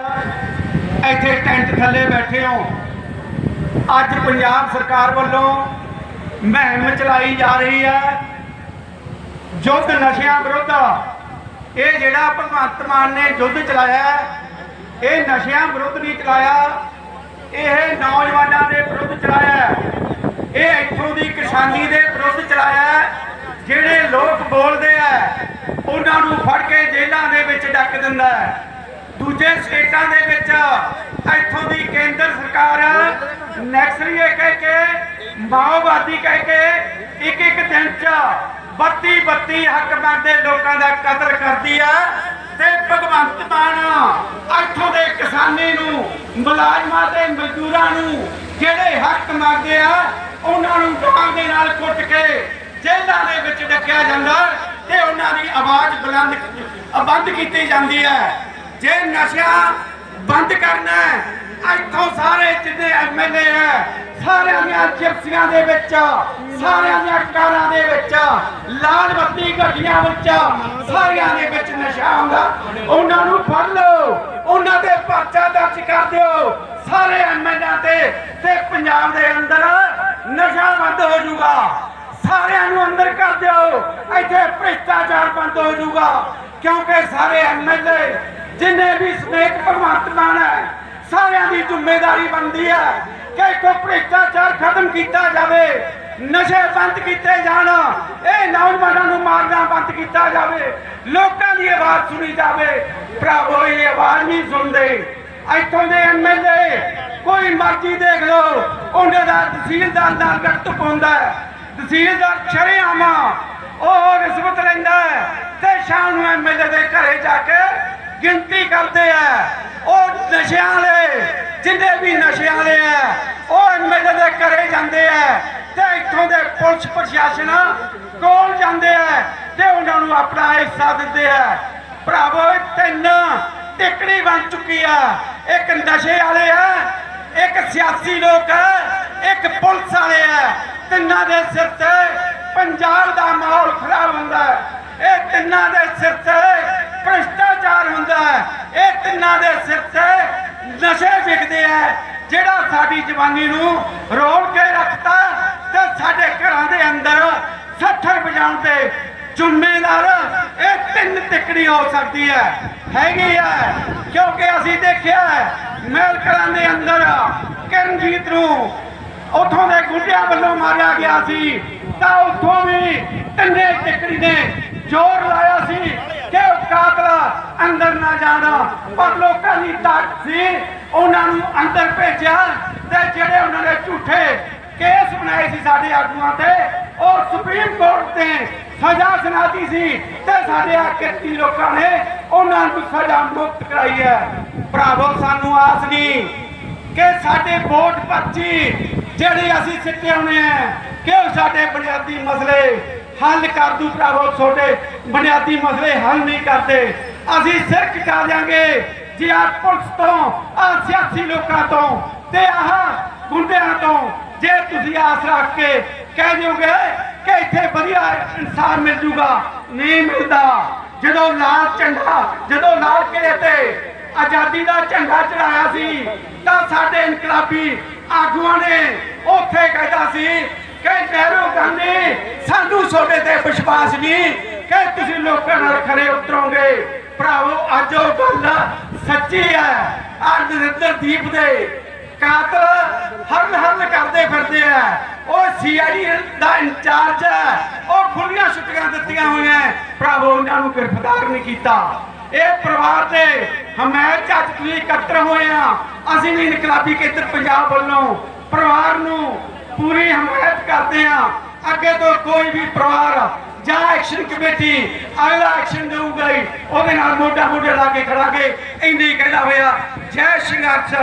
ਇੱਥੇ ਟੈਂਟ ਥੱਲੇ ਬੈਠੇ ਹੋ। ਅੱਜ ਪੰਜਾਬ ਸਰਕਾਰ ਵੱਲੋਂ ਮੁਹਿੰਮ ਚਲਾਈ ਜਾ ਰਹੀ ਹੈ। ਯੁੱਧ ਨਸ਼ਿਆਂ ਵਿਰੁੱਧ। ਇਹ ਜਿਹੜਾ ਭਗਵੰਤ ਮਾਨ ਨੇ ਯੁੱਧ ਚਲਾਇਆ ਇਹ ਨਸ਼ਿਆਂ ਵਿਰੁੱਧ ਨਹੀਂ ਚਲਾਇਆ। ਇਹ ਨੌਜਵਾਨਾਂ ਦੇ ਵਿਰੁੱਧ ਚਲਾਇਆ ਇਹ ਇੱਥੋਂ ਦੀ ਕਿਸਾਨੀ ਦੇ ਵਿਰੁੱਧ ਚਲਾਇਆ ਜਿਹੜੇ ਲੋਕ ਬੋਲਦੇ ਆ ਉਹਨਾਂ ਨੂੰ ਫੜ ਕੇ ਜੇਲ੍ਹਾਂ ਦੇ ਵਿੱਚ ਡੱਕ ਦਿੰਦਾ ਹੈ। ਦੂਜੇ ਸਟੇਟਾਂ ਦੇ ਵਿੱਚ ਇੱਥੋਂ ਦੀ ਕੇਂਦਰ ਸਰਕਾਰ ਨੈਕਸਲੀਏ ਕਹਿ ਕੇ, ਮਾਓਵਾਦੀ ਕਹਿ ਕੇ ਇੱਕ ਇੱਕ ਦਿਨ ਚ 32 32 ਹੱਕ ਮੰਗਦੇ ਲੋਕਾਂ ਦਾ ਕਤਲ ਕਰਦੀ ਆ ਤੇ ਭਗਵੰਤ ਮਾਨ ਇੱਥੋਂ ਦੇ ਕਿਸਾਨੀ ਨੂੰ, ਮੁਲਾਜ਼ਮਾਂ ਤੇ ਮਜ਼ਦੂਰਾਂ ਨੂੰ ਜਿਹੜੇ ਹੱਕ ਮੰਗਦੇ ਆ, ਉਹਨਾਂ ਨੂੰ ਡਾਂਗ ਦੇ ਨਾਲ ਕੁੱਟ ਕੇ ਜੇਲ੍ਹਾਂ ਦੇ ਵਿੱਚ ਡੱਕਿਆ ਜਾਂਦਾ ਤੇ ਉਹਨਾਂ ਦੀ ਆਵਾਜ਼ ਬੁਲੰਦ ਬੰਦ ਕੀਤੀ ਜਾਂਦੀ ਹੈ। ਜੇ ਨਸ਼ਾ ਬੰਦ ਕਰਨਾ ਹੈ, ਇੱਥੋਂ ਸਾਰੇ ਜਿੰਨੇ ਐਮਐਲਏ ਹੈ, ਸਾਰਿਆਂ ਦੀਆਂ ਜਿਪਸੀਆਂ ਦੇ ਵਿੱਚ, ਸਾਰਿਆਂ ਦੀਆਂ ਕਾਰਾਂ ਦੇ ਵਿੱਚ, ਲਾਲ ਬੱਤੀ ਗੱਡੀਆਂ ਵਿੱਚ, ਸਾਰਿਆਂ ਦੇ ਵਿੱਚ ਨਸ਼ਾ ਆਉਂਦਾ। ਉਹਨਾਂ ਨੂੰ ਫੜ ਲਓ, ਉਹਨਾਂ ਦੇ ਪਰਚਾ ਦਰਜ ਕਰ ਦਿਓ। ਸਾਰੇ ਐਮਐਲਏ ਤੇ ਤੇ ਪੰਜਾਬ ਦੇ ਅੰਦਰ ਨਸ਼ਾ ਬੰਦ ਹੋ ਜਾਊਗਾ। ਸਾਰਿਆਂ ਨੂੰ ਅੰਦਰ ਕਰ ਦਿਓ। ਇੱਥੇ ਭ੍ਰਿਸ਼ਟਾਚਾਰ ਬੰਦ ਹੋ ਜਾਊਗਾ। ਕਿਉਂਕਿ ਸਾਰੇ ਐਮਐਲਏ ਜਿੰਨੇ ਵੀ ਸਮੇਤ ਭਗਵੰਤ ਮਾਨ ਹੈ, ਸਾਰਿਆਂ ਦੀ ਜ਼ਿੰਮੇਵਾਰੀ ਬਣਦੀ ਹੈ ਕਿ ਇੱਥੋਂ ਖਤਮ ਕੀਤਾ ਜਾਵੇ, ਨਸ਼ੇ ਬੰਦ ਕੀਤੇ ਜਾਣ, ਇਹ ਨੌਜਵਾਨਾਂ ਨੂੰ ਮਾਰਨਾ ਬੰਦ ਕੀਤਾ ਜਾਵੇ, ਲੋਕਾਂ ਦੀ ਆਵਾਜ਼ ਸੁਣੀ ਜਾਵੇ। ਭਰਾਵੋ, ਇਹ ਆਵਾਜ਼ ਨਹੀਂ ਸੁਣਦੇ। ਇੱਥੋਂ ਦੇ ਐਮਐਲਏ ਕੋਈ ਮਰਜ਼ੀ ਦੇਖ ਲਓ, ਉਹਨਾਂ ਦਾ ਤਹਿਸੀਲਦਾਰ ਨਾਲ ਗੱਟ ਪਾਉਂਦਾ ਤਹਿਸੀਲਦਾਰ ਸ਼ਰੇਆਮ ਉਹ ਰਿਸ਼ਵਤ ਲੈਂਦਾ ਤੇ ਸ਼ਾਮ ਨੂੰ ਐਮਐਲਏ ਦੇ ਘਰੇ ਜਾ ਕੇ ਗਿਣਤੀ ਕਰਦੇ ਆ। ਉਹ ਨਸ਼ਿਆਂ ਵਾਲੇ, ਜਿੰਨੇ ਵੀ ਨਸ਼ਿਆਂ ਵਾਲੇ ਆ, ਉਹ ਐਮਐਲਏ ਦੇ ਘਰੇ ਜਾਂਦੇ ਆ ਤੇ ਇੱਥੋਂ ਦੇ ਪੁਲਿਸ ਪ੍ਰਸ਼ਾਸਨ ਕੋਲ ਜਾਂਦੇ ਆ ਤੇ ਉਹਨਾਂ ਨੂੰ ਆਪਣਾ ਹਿੱਸਾ ਦਿੰਦੇ ਆ। ਭਰਾਵੋ ਤਿੰਨ ਟਿਕੜੀ ਬਣ ਚੁੱਕੀ ਆ। ਇੱਕ ਨਸ਼ੇ ਵਾਲੇ ਆ, ਇੱਕ ਸਿਆਸੀ ਲੋਕ ਹੈ ਇੱਕ ਪੁਲਿਸ ਵਾਲੇ ਹੈ ਤਿੰਨਾਂ ਦੇ ਸਿਰ ਤੇ ਪੰਜਾਬ ਦਾ ਮਾਹੌਲ ਖਰਾਬ ਹੁੰਦਾ ਹੈ ਇਹ ਤਿੰਨਾਂ ਦੇ ਸਿਰ ਤੇ ਭ੍ਰਿਸ਼ਟਾਚਾਰ ਹੁੰਦਾ ਹੈ ਇਹ ਤਿੰਨਾਂ ਦੇ ਸਿਰ ਤੇ ਨਸ਼ੇ ਵਿਕਦੇ ਆ, ਜਿਹੜਾ ਸਾਡੀ ਜਵਾਨੀ ਨੂੰ ਰੋਲ ਕੇ ਰੱਖਤਾ ਤੇ ਸਾਡੇ ਘਰਾਂ ਦੇ ਅੰਦਰ ਸੱਥਰ ਵਜਾਉਣ ਤੇ ਜ਼ਿੰਮੇਦਾਰ ਇਹ ਤਿੰਨ ਟਿਕੜੀ ਹੋ ਸਕਦੀ ਹੈ। ਹੈਗੀ ਹੈ ਕਿਉਂਕਿ ਅਸੀਂ ਦੇਖਿਆ ਹੈ ਮਹਿਲ ਕਲਾਂ ਦੇ ਅੰਦਰ ਕਰਨਜੀਤ ਨੂੰ ਉਥੋਂ ਦੇ ਗੁੰਡਿਆਂ ਵੱਲੋਂ ਮਾਰਿਆ ਗਿਆ ਸੀ, ਤਾਂ ਉਥੋਂ ਵੀ ਤਿੰਨੇ ਟਿਕੜੀ ਨੇ ਜ਼ੋਰ ਲਾਇਆ ਸੀ ਕਿ ਉਹ ਕਾਤਲ ਅੰਦਰ ਨਾ ਜਾਣਾ। ਪਰ ਲੋਕਾਂ ਦੀ ਤਾਕਤ ਸੀ, ਉਹਨਾਂ ਨੂੰ ਅੰਦਰ ਭੇਜਿਆ ਤੇ ਜਿਹੜੇ ਉਹਨਾਂ ਨੇ ਝੂਠੇ ਕੇਸ ਬਣਾਏ ਸੀ ਸਾਡੇ ਆਗੂਆਂ ਤੇ, ਉਹ ਸੁਪਰੀਮ ਕੋਰਟ ਤੇ ਸਜ਼ਾ ਸੁਣਾਤੀ ਸੀ ਤੇ ਸਾਡੇ ਆ ਲੋਕਾਂ ਨੇ ਉਹਨਾਂ ਨੂੰ ਸਜ਼ਾ ਮੁਕਤ ਕਰਾਈ ਹੈ। ਭਰਾਵੋ, ਸਾਨੂੰ ਆਸ ਨਹੀਂ ਕਿ ਸਾਡੇ ਵੋਟ ਪਰਚੀ ਜਿਹੜੇ ਅਸੀਂ ਸਿੱਟੇ ਆਉਣੇ ਆ, ਕਿ ਉਹ ਸਾਡੇ ਬੁਨਿਆਦੀ ਮਸਲੇ ਹੱਲ ਕਰ ਦੂ। ਭਰਾਵੋ, ਤੁਹਾਡੇ ਬੁਨਿਆਦੀ ਮਸਲੇ ਹੱਲ ਨਹੀਂ ਕਰਦੇ। ਅਸੀਂ ਸਿਰ ਕਟਾ ਦਿਆਂਗੇ। ਜੇ ਆ ਪੁਲਿਸ ਤੋਂ ਆ ਸਿਆਸੀ ਲੋਕਾਂ ਤੋਂ, ਤੇ ਆਹ ਗੁੰਡਿਆਂ ਤੋਂ ਜੇ ਤੁਸੀਂ ਆਸ ਰੱਖ ਕੇ ਕਹਿ ਦਿਓਗੇ ਕਿ ਇੱਥੇ ਵਧੀਆ ਇਨਸਾਨ ਮਿਲ ਜੂਗਾ, ਨਹੀਂ ਮਿਲਦਾ। ਜਦੋਂ ਲਾਲ ਝੰਡਾ, ਜਦੋਂ ਲਾਲ ਕਿਲੇ ਤੇ ਆਜ਼ਾਦੀ ਦਾ ਝੰਡਾ ਚੜਾਇਆ ਸੀ, ਤਾਂ ਸਾਡੇ ਇਨਕਲਾਬੀ ਆਗੂਆਂ ਨੇ ਉੱਥੇ ਕਹਿੰਦਾ ਸੀ ਕਿ ਨਹਿਰੂ ਗਾਂਧੀ, ਸਾਨੂੰ ਤੁਹਾਡੇ ਤੇ ਵਿਸ਼ਵਾਸ ਨਹੀਂ ਕਿ ਤੁਸੀਂ ਲੋਕਾਂ ਨਾਲ ਖਰੇ ਉਤਰੋਗੇ। ਭਰਾਵੋ, ਅੱਜ ਉਹ ਗੱਲ ਸੱਚੀ ਹੈ। ਆ ਨਰਿੰਦਰ ਦੀਪ ਦੇ ਕਾਤਲ ਹਰਨ ਹਰਨ ਕਰਦੇ ਫਿਰਦੇ ਆ। ਉਹ ਸੀਆਈਡੀ ਦਾ ਇੰਚਾਰਜ ਹੈ। ਉਹ ਖੁੱਲੀਆਂ ਛੁੱਟੀਆਂ ਦਿੱਤੀਆਂ ਹੋਈਆਂ ਭਰਾਵੋ, ਉਹਨਾਂ ਨੂੰ ਗ੍ਰਿਫਤਾਰ ਨਹੀਂ ਕੀਤਾ। ਇਹ ਪਰਿਵਾਰ ਦੇ ਹਮਾਇਤ ਚ ਅੱਜ ਤੁਸੀਂ ਇਕੱਤਰ ਹੋਏ ਆ। ਅਸੀਂ ਵੀ ਇਨਕਲਾਬੀ ਕੇਂਦਰ ਪੰਜਾਬ ਵੱਲੋਂ ਪਰਿਵਾਰ ਨੂੰ ਪੂਰੀ ਹਮਾਇਤ ਕਰਦੇ ਆ। ਅੱਗੇ ਤੋਂ ਕੋਈ ਵੀ ਪਰਿਵਾਰ ਜਾਂ ਐਕਸ਼ਨ ਕਮੇਟੀ, ਅਗਲਾ ਐਕਸ਼ਨ ਦੇਊਗਾ ਹੀ ਉਹਦੇ ਨਾਲ ਮੋਢਾ ਮੋਢਾ ਲਾ ਕੇ ਖੜਾਂਗੇ। ਇੰਨੀ ਕਹਿੰਦਾ ਹੋਇਆ, ਜੈ ਸੰਘਰਸ਼